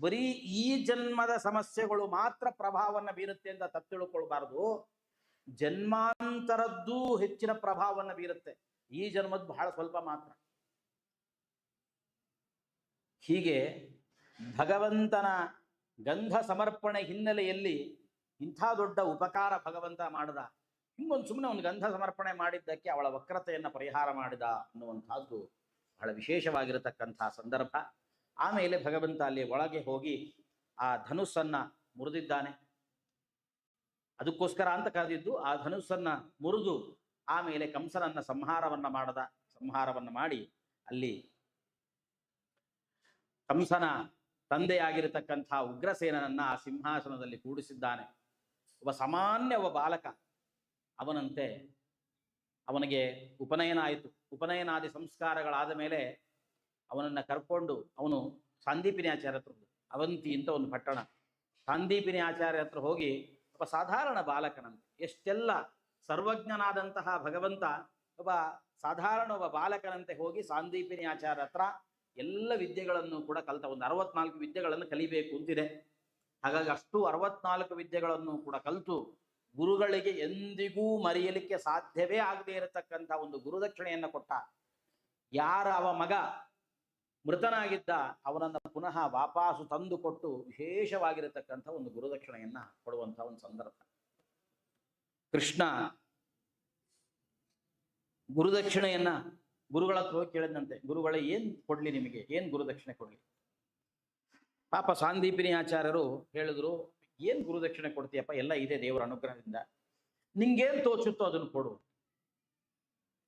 ಬರೀ ಈ ಜನ್ಮದ ಸಮಸ್ಯೆಗಳು ಮಾತ್ರ ಪ್ರಭಾವವನ್ನು ಬೀರುತ್ತೆ ಅಂತ ತಪ್ಪು ತಿಳ್ಕೊಳ್ಬಾರ್ದು. ಜನ್ಮಾಂತರದ್ದು ಹೆಚ್ಚಿನ ಪ್ರಭಾವವನ್ನು ಬೀರುತ್ತೆ. ಈ ಜನ್ಮದ ಬಹಳ ಸ್ವಲ್ಪ ಮಾತ್ರ. ಹೀಗೆ ಭಗವಂತನ ಗಂಧ ಸಮರ್ಪಣೆ ಹಿನ್ನೆಲೆಯಲ್ಲಿ ಇಂಥ ದೊಡ್ಡ ಉಪಕಾರ ಭಗವಂತ ಮಾಡದ. ಹಿಂಗೊಂದು ಸುಮ್ಮನೆ ಒಂದು ಗಂಧ ಸಮರ್ಪಣೆ ಮಾಡಿದ್ದಕ್ಕೆ ಅವಳ ವಕ್ರತೆಯನ್ನು ಪರಿಹಾರ ಮಾಡಿದ ಅನ್ನುವಂಥದ್ದು ಬಹಳ ವಿಶೇಷವಾಗಿರತಕ್ಕಂಥ ಸಂದರ್ಭ. ಆಮೇಲೆ ಭಗವಂತ ಅಲ್ಲಿ ಒಳಗೆ ಹೋಗಿ ಆ ಧನುಸ್ಸನ್ನ ಮುರಿದಿದ್ದಾನೆ. ಅದಕ್ಕೋಸ್ಕರ ಅಂತ ಕರೆದಿದ್ದು ಆ ಧನುಸ್ಸನ್ನ ಮುರಿದು ಆಮೇಲೆ ಕಂಸನನ್ನ ಸಂಹಾರವನ್ನ ಮಾಡದ, ಸಂಹಾರವನ್ನ ಮಾಡಿ ಅಲ್ಲಿ ಕಂಸನ ತಂದೆಯಾಗಿರತಕ್ಕಂಥ ಉಗ್ರಸೇನನನ್ನ ಆ ಸಿಂಹಾಸನದಲ್ಲಿ ಕೂಡಿಸಿದ್ದಾನೆ. ಒಬ್ಬ ಸಾಮಾನ್ಯ ಒಬ್ಬ ಬಾಲಕ. ಅವನಂತೆ ಅವನಿಗೆ ಉಪನಯನ ಆಯಿತು. ಉಪನಯನಾದಿ ಸಂಸ್ಕಾರಗಳಾದ ಮೇಲೆ ಅವನನ್ನ ಕರ್ಕೊಂಡು ಅವನು ಸಂದೀಪಿನಿ ಆಚಾರ್ಯ ಹತ್ರ. ಅವಂತಿ ಅಂತ ಒಂದು ಪಟ್ಟಣ. ಸಂದೀಪಿನಿ ಆಚಾರ್ಯ ಹತ್ರ ಹೋಗಿ ಒಬ್ಬ ಸಾಧಾರಣ ಬಾಲಕನಂತೆ. ಎಷ್ಟೆಲ್ಲ ಸರ್ವಜ್ಞನಾದಂತಹ ಭಗವಂತ ಒಬ್ಬ ಸಾಧಾರಣ ಒಬ್ಬ ಬಾಲಕನಂತೆ ಹೋಗಿ ಸಾಂದೀಪಿನಿ ಆಚಾರ್ಯ ಹತ್ರ ಎಲ್ಲ ವಿದ್ಯೆಗಳನ್ನು ಕೂಡ ಕಲಿತ, ಒಂದು ಅರವತ್ನಾಲ್ಕು ವಿದ್ಯೆಗಳನ್ನು ಕಲಿಬೇಕು ಅಂತಿದೆ. ಹಾಗಾಗಿ ಅಷ್ಟು ಅರವತ್ನಾಲ್ಕು ವಿದ್ಯೆಗಳನ್ನು ಕೂಡ ಕಲಿತು ಗುರುಗಳಿಗೆ ಎಂದಿಗೂ ಮರೆಯಲಿಕ್ಕೆ ಸಾಧ್ಯವೇ ಆಗದೇ ಇರತಕ್ಕಂಥ ಒಂದು ಗುರುದಕ್ಷಿಣೆಯನ್ನು ಕೊಟ್ಟ. ಯಾರ ಅವ ಮಗ? ಮೃತನಾಗಿದ್ದ ಅವನನ್ನು ಪುನಃ ವಾಪಾಸು ತಂದು ಕೊಟ್ಟು ವಿಶೇಷವಾಗಿರತಕ್ಕಂಥ ಒಂದು ಗುರುದಕ್ಷಿಣೆಯನ್ನ ಕೊಡುವಂತ ಒಂದು ಸಂದರ್ಭ. ಕೃಷ್ಣ ಗುರುದಕ್ಷಿಣೆಯನ್ನ ಗುರುಗಳ ಹೋಗಿ ಕೇಳಿದಂತೆ ಗುರುಗಳೇ, ಏನ್ ಕೊಡ್ಲಿ ನಿಮಗೆ? ಏನ್ ಗುರುದಕ್ಷಿಣೆ ಕೊಡ್ಲಿ? ಪಾಪ ಸಾಂದೀಪಿನಿ ಆಚಾರ್ಯರು ಹೇಳಿದ್ರು, ಏನ್ ಗುರುದಕ್ಷಿಣೆ ಕೊಡ್ತೀಯಪ್ಪ? ಎಲ್ಲ ಇದೆ ದೇವರ ಅನುಗ್ರಹದಿಂದ. ನಿಂಗೇನ್ ತೋಚುತ್ತೋ ಅದನ್ನು ಕೊಡು.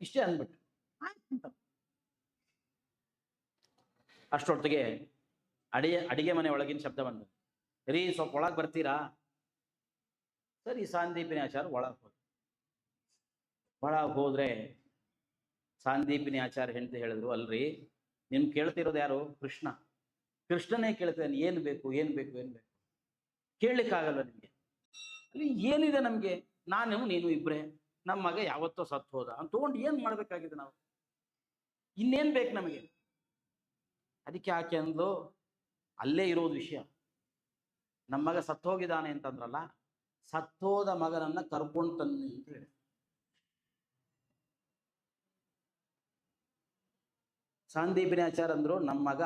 ಇಷ್ಟೇ ಅಂದ್ಬಿಟ್ಟು ಆಯ್ತು. ಅಷ್ಟೊತ್ತಿಗೆ ಅಡಿಗೆ ಅಡಿಗೆ ಮನೆ ಒಳಗಿನ ಶಬ್ದ ಬಂತು. ರೀ, ಸ್ವಲ್ಪ ಒಳಗೆ ಬರ್ತೀರಾ? ಸರಿ, ಸಾಂದೀಪಿನಿ ಆಚಾರ ಒಳಗೆ ಹೋದ್ರು. ಒಳಗೆ ಹೋದ್ರೆ ಸಾಂದೀಪಿನಿ ಆಚಾರ ಹೆಂಡತಿ ಹೇಳಿದ್ರು? ಅಲ್ರಿ, ನಿಮ್ ಕೇಳ್ತಿರೋದು ಯಾರು? ಕೃಷ್ಣ. ಕೃಷ್ಣನೇ ಕೇಳ್ತಾನೆ ಏನು ಬೇಕು ಏನು ಬೇಕು ಏನು ಬೇಕು? ಕೇಳಲಿಕ್ಕಾಗಲ್ಲ ನಿಮಗೆ. ಅಲ್ಲಿ ಏನಿದೆ ನಮಗೆ? ನಾನು ನೀನು ಇಬ್ಬರೇ ನಮ್ಮ ಮಗ ಯಾವತ್ತೋ ಸತ್ತು ಹೋದ. ಅಂತ ತೊಗೊಂಡು ಏನು ಮಾಡಬೇಕಾಗಿದೆ ನಾವು? ಇನ್ನೇನು ಬೇಕು ನಮಗೆ? ಅದಕ್ಕೆ ಯಾಕೆ ಅಂದ್ಲು, ಅಲ್ಲೇ ಇರೋದು ವಿಷಯ. ನಮ್ಮ ಮಗ ಸತ್ತೋಗಿದ್ದಾನೆ ಅಂತಂದ್ರಲ್ಲ, ಸತ್ತೋದ ಮಗನನ್ನ ಕರ್ಕೊಂಡು ತನ್ನಿ ಅಂತ ಹೇಳಿ. ಸಂದೀಪಿನ ಆಚಾರ ಅಂದ್ರು ನಮ್ಮ ಮಗ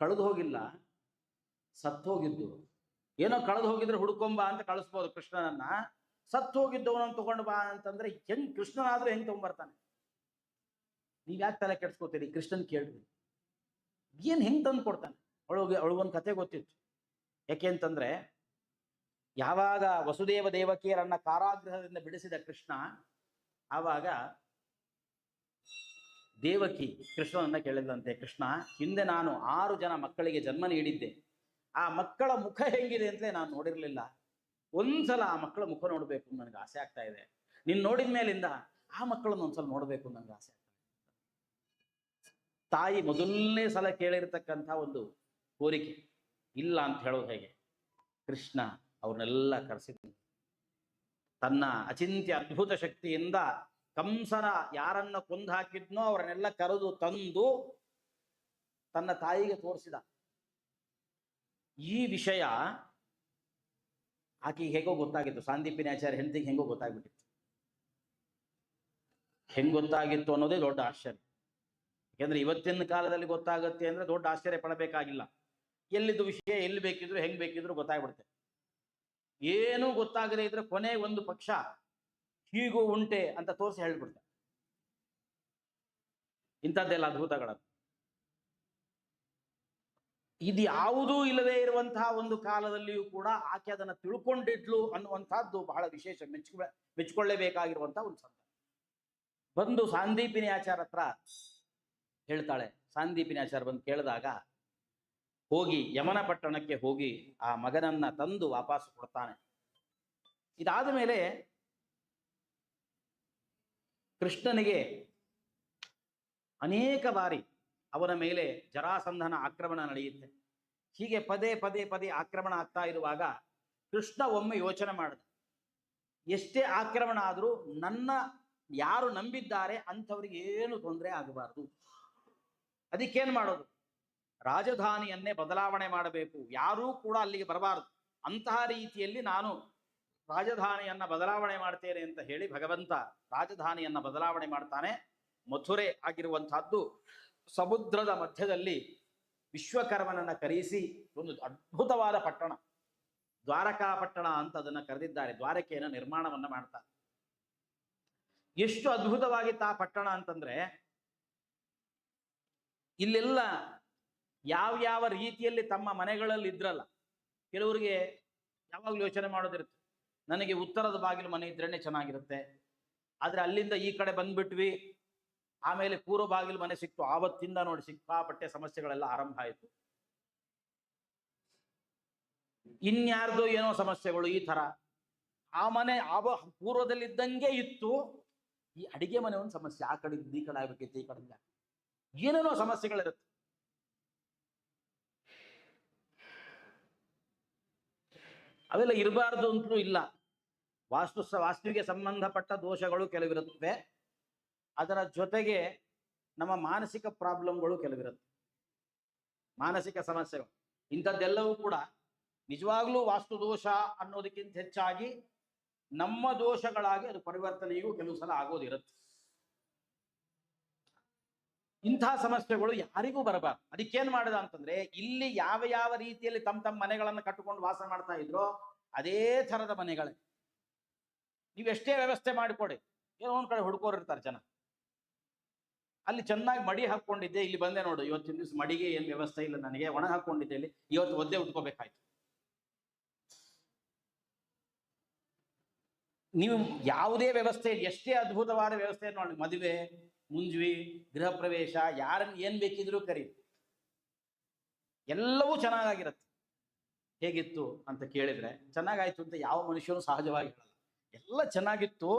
ಕಳೆದು ಹೋಗಿಲ್ಲ ಸತ್ತು ಹೋಗಿದ್ದು ಏನೋ ಕಳೆದು ಹೋಗಿದ್ರೆ ಹುಡ್ಕೊಂಬ ಅಂತ ಕಳಿಸ್ಬೋದು ಕೃಷ್ಣನನ್ನ. ಸತ್ತು ಹೋಗಿದ್ದವನನ್ನು ತಗೊಂಡು ಬಾ ಅಂತಂದ್ರೆ ಹೆಂಗ್ ಕೃಷ್ಣನಾದ್ರೂ ಹೆಂಗ್ ತಗೊಂಡ್ಬರ್ತಾನೆ ನೀವ್ ಯಾಕೆ ತಲೆ ಕೆಡ್ಸ್ಕೊತೀರಿ? ಕೃಷ್ಣನ್ ಕೇಳ್ರಿ. ಏನ್ ಹೆಂಗೆ ತಂದು ಕೊಡ್ತಾನೆ? ಅವಳಿಗೆ ಅವಳಿಗೊಂದು ಕತೆ ಗೊತ್ತಿತ್ತು. ಯಾಕೆ ಅಂತಂದ್ರೆ, ಯಾವಾಗ ವಸುದೇವ ದೇವಕಿಯರನ್ನ ಕಾರಾಗೃಹದಿಂದ ಬಿಡಿಸಿದ ಕೃಷ್ಣ, ಆವಾಗ ದೇವಕಿ ಕೃಷ್ಣನನ್ನ ಕೇಳಿದಂತೆ, ಕೃಷ್ಣ, ಹಿಂದೆ ನಾನು ಆರು ಜನ ಮಕ್ಕಳಿಗೆ ಜನ್ಮ ನೀಡಿದ್ದೆ. ಆ ಮಕ್ಕಳ ಮುಖ ಹೆಂಗಿದೆ ಅಂತಲೇ ನಾನು ನೋಡಿರಲಿಲ್ಲ. ಒಂದ್ಸಲ ಆ ಮಕ್ಕಳ ಮುಖ ನೋಡಬೇಕು ನನಗೆ ಆಸೆ ಆಗ್ತಾ ಇದೆ. ನೀನು ನೋಡಿದ ಮೇಲಿಂದ ಆ ಮಕ್ಕಳನ್ನ ಒಂದ್ಸಲ ನೋಡಬೇಕು ನನಗೆ ಆಸೆ ತಾಯಿ ಮೊದಲನೇ ಸಲ ಕೇಳಿರ್ತಕ್ಕಂಥ ಒಂದು ಕೋರಿಕೆ, ಇಲ್ಲ ಅಂತ ಹೇಳೋದು ಹೇಗೆ? ಕೃಷ್ಣ ಅವ್ರನ್ನೆಲ್ಲ ಕರೆಸಿದ ತನ್ನ ಅಚಿಂತ್ಯ ಅದ್ಭುತ ಶಕ್ತಿಯಿಂದ ಕಂಸನ ಯಾರನ್ನ ಕೊಂದು ಹಾಕಿದ್ನೋ ಅವರನ್ನೆಲ್ಲ ಕರೆದು ತಂದು ತನ್ನ ತಾಯಿಗೆ ತೋರಿಸಿದ. ಈ ವಿಷಯ ಆಕೆಗೆ ಹೇಗೋ ಗೊತ್ತಾಗಿತ್ತು. ಸಾಂದೀಪಿನಿ ಆಚಾರ್ಯ ಹೆಂಡತಿಗೆ ಹೆಂಗೋ ಗೊತ್ತಾಗ್ಬಿಟ್ಟಿತ್ತು. ಹೆಂಗ್ ಗೊತ್ತಾಗಿತ್ತು ಅನ್ನೋದೇ ದೊಡ್ಡ ಆಶ್ಚರ್ಯ. ಯಾಕೆಂದ್ರೆ ಇವತ್ತಿನ ಕಾಲದಲ್ಲಿ ಗೊತ್ತಾಗುತ್ತೆ ಅಂದ್ರೆ ದೊಡ್ಡ ಆಶ್ಚರ್ಯ ಪಡಬೇಕಾಗಿಲ್ಲ. ಎಲ್ಲಿದ್ದು ವಿಷಯ, ಎಲ್ಲಿ ಬೇಕಿದ್ರು, ಹೆಂಗ್ ಬೇಕಿದ್ರು ಗೊತ್ತಾಗ್ಬಿಡುತ್ತೆ. ಏನೂ ಗೊತ್ತಾಗದೆ ಇದ್ರೆ ಕೊನೆ ಒಂದು ಪಕ್ಷ ಹೀಗೂ ಉಂಟೆ ಅಂತ ತೋರಿಸಿ ಹೇಳ್ಬಿಡ್ತ ಇಂಥದ್ದೆಲ್ಲ ಅದ್ಭುತಗಳು ಇದು ಯಾವುದೂ ಇಲ್ಲದೆ ಇರುವಂತಹ ಒಂದು ಕಾಲದಲ್ಲಿಯೂ ಕೂಡ ಆಕೆ ಅದನ್ನ ತಿಳ್ಕೊಂಡಿದ್ಲು ಅನ್ನುವಂಥದ್ದು ಬಹಳ ವಿಶೇಷ ಮೆಚ್ಚು ಮೆಚ್ಕೊಳ್ಳೇಬೇಕಾಗಿರುವಂತಹ ಒಂದು ಸಂದರ್ಭ. ಬಂದು ಸಾಂದೀಪಿನಿ ಆಚಾರ ಹತ್ರ ಹೇಳ್ತಾಳೆ. ಸಾಂದೀಪಿನಿ ಆಚಾರ ಬಂದು ಕೇಳಿದಾಗ, ಹೋಗಿ ಯಮನ ಪಟ್ಟಣಕ್ಕೆ ಹೋಗಿ ಆ ಮಗನನ್ನ ತಂದು ವಾಪಸ್ ಕೊಡ್ತಾನೆ. ಇದಾದ ಮೇಲೆ ಕೃಷ್ಣನಿಗೆ ಅನೇಕ ಬಾರಿ ಅವನ ಮೇಲೆ ಜರಾಸಂಧನ ಆಕ್ರಮಣ ನಡೆಯುತ್ತೆ. ಹೀಗೆ ಪದೇ ಪದೇ ಪದೇ ಆಕ್ರಮಣ ಆಗ್ತಾ ಇರುವಾಗ ಕೃಷ್ಣ ಒಮ್ಮೆ ಯೋಚನೆ ಮಾಡಿದ. ಎಷ್ಟೇ ಆಕ್ರಮಣ ಆದರೂ ನನ್ನ ಯಾರು ನಂಬಿದ್ದಾರೆ ಅಂಥವ್ರಿಗೆ ಏನು ತೊಂದರೆ ಆಗಬಾರದು. ಅದಕ್ಕೇನ್ ಮಾಡೋದು? ರಾಜಧಾನಿಯನ್ನೇ ಬದಲಾವಣೆ ಮಾಡಬೇಕು. ಯಾರೂ ಕೂಡ ಅಲ್ಲಿಗೆ ಬರಬಾರದು. ಅಂತಹ ರೀತಿಯಲ್ಲಿ ನಾನು ರಾಜಧಾನಿಯನ್ನ ಬದಲಾವಣೆ ಮಾಡ್ತೇನೆ ಅಂತ ಹೇಳಿ ಭಗವಂತ ರಾಜಧಾನಿಯನ್ನ ಬದಲಾವಣೆ ಮಾಡ್ತಾನೆ. ಮಥುರೆ ಆಗಿರುವಂತಹದ್ದು ಸಮುದ್ರದ ಮಧ್ಯದಲ್ಲಿ ವಿಶ್ವಕರ್ಮನನ್ನ ಕರೆಯಿಸಿ ಒಂದು ಅದ್ಭುತವಾದ ಪಟ್ಟಣ. ದ್ವಾರಕಾ ಪಟ್ಟಣ ಅಂತ ಅದನ್ನ ಕರೆದಿದ್ದಾರೆ. ದ್ವಾರಕೆಯನ್ನು ನಿರ್ಮಾಣವನ್ನ ಮಾಡ್ತಾರೆ. ಎಷ್ಟು ಅದ್ಭುತವಾಗಿತ್ತು ಆ ಪಟ್ಟಣ ಅಂತಂದ್ರೆ ಇಲ್ಲೆಲ್ಲ ಯಾವ್ಯಾವ ರೀತಿಯಲ್ಲಿ ತಮ್ಮ ಮನೆಗಳಲ್ಲಿ ಇದ್ರಲ್ಲ, ಕೆಲವರಿಗೆ ಯಾವಾಗಲೂ ಯೋಚನೆ ಮಾಡೋದಿರುತ್ತೆ. ನನಗೆ ಉತ್ತರದ ಬಾಗಿಲು ಮನೆ ಇದ್ರೇನೆ ಚೆನ್ನಾಗಿರುತ್ತೆ. ಆದ್ರೆ ಅಲ್ಲಿಂದ ಈ ಕಡೆ ಬಂದ್ಬಿಟ್ವಿ. ಆಮೇಲೆ ಪೂರ್ವ ಬಾಗಿಲು ಮನೆ ಸಿಕ್ತು. ಆವತ್ತಿಂದ ನೋಡಿ ಸಿಕ್ಕಾಪಟ್ಟೆ ಸಮಸ್ಯೆಗಳೆಲ್ಲ ಆರಂಭ ಆಯಿತು. ಇನ್ಯಾರ್ದೋ ಏನೋ ಸಮಸ್ಯೆಗಳು ಈ ತರ ಆ ಮನೆ ಆವ ಪೂರ್ವದಲ್ಲಿದ್ದಂಗೆ ಇತ್ತು. ಈ ಅಡಿಗೆ ಮನೆ ಒಂದು ಸಮಸ್ಯೆ. ಆ ಕಡೆ, ಈ ಕಡೆ ಆಗ್ಬೇಕಿತ್ತು ಈ ಕಡೆ. ಏನೇನೋ ಸಮಸ್ಯೆಗಳಿರುತ್ತೆ. ಅವೆಲ್ಲ ಇರಬಾರ್ದು ಅಂತಲೂ ಇಲ್ಲ. ವಾಸ್ತು ವಾಸ್ತುವಿಗೆ ಸಂಬಂಧಪಟ್ಟ ದೋಷಗಳು ಕೆಲವಿರುತ್ತವೆ. ಅದರ ಜೊತೆಗೆ ನಮ್ಮ ಮಾನಸಿಕ ಪ್ರಾಬ್ಲಮ್ಗಳು ಕೆಲವಿರುತ್ತೆ. ಮಾನಸಿಕ ಸಮಸ್ಯೆಗಳು. ಇಂಥದ್ದೆಲ್ಲವೂ ಕೂಡ ನಿಜವಾಗ್ಲೂ ವಾಸ್ತು ದೋಷ ಅನ್ನೋದಕ್ಕಿಂತ ಹೆಚ್ಚಾಗಿ ನಮ್ಮ ದೋಷಗಳಾಗಿ ಅದು ಪರಿವರ್ತನೆಯೂ ಕೆಲವು ಸಲ ಆಗೋದಿರುತ್ತೆ. ಇಂತಹ ಸಮಸ್ಯೆಗಳು ಯಾರಿಗೂ ಬರಬಾರ್ದು. ಅದಕ್ಕೇನ್ ಮಾಡಿದ ಅಂತಂದ್ರೆ, ಇಲ್ಲಿ ಯಾವ ಯಾವ ರೀತಿಯಲ್ಲಿ ತಮ್ಮ ತಮ್ಮ ಮನೆಗಳನ್ನ ಕಟ್ಟಿಕೊಂಡು ವಾಸ ಮಾಡ್ತಾ ಇದ್ರೋ, ಅದೇ ಥರದ ಮನೆಗಳೇ. ನೀವು ಎಷ್ಟೇ ವ್ಯವಸ್ಥೆ ಮಾಡಿಕೊಡಿ. ಏನೋ ಒಂದ್ ಕಡೆ ಹುಡ್ಕೋರಿರ್ತಾರೆ ಜನ. ಅಲ್ಲಿ ಚೆನ್ನಾಗಿ ಮಡಿ ಹಾಕೊಂಡಿದ್ದೆ ಇಲ್ಲಿ ಬಂದೆ ನೋಡು, ಇವತ್ತಿನ ದಿವಸ ಮಡಿಗೆ ಏನ್ ವ್ಯವಸ್ಥೆ ಇಲ್ಲ ನನಗೆ, ಒಣ ಹಾಕೊಂಡಿದ್ದೆ ಇಲ್ಲಿ, ಇವತ್ತು ಒದ್ದೆ ಉಟ್ಕೋಬೇಕಾಯ್ತು. ನೀವು ಯಾವುದೇ ವ್ಯವಸ್ಥೆ ಎಷ್ಟೇ ಅದ್ಭುತವಾದ ವ್ಯವಸ್ಥೆ ನೋಡಿ ಮದುವೆ ಮುಂಜ್ವಿ, ಗೃಹ ಪ್ರವೇಶ ಯಾರನ್ನ ಏನ್ ಬೇಕಿದ್ರು ಕರಿ. ಎಲ್ಲವೂ ಚೆನ್ನಾಗಿರತ್ತೆ ಹೇಗಿತ್ತು ಅಂತ ಕೇಳಿದ್ರೆ, ಚೆನ್ನಾಗಾಯ್ತು ಅಂತ ಯಾವ ಮನುಷ್ಯನು ಸಹಜವಾಗಿ ಹೇಳಲ್ಲ. ಎಲ್ಲ ಚೆನ್ನಾಗಿತ್ತು.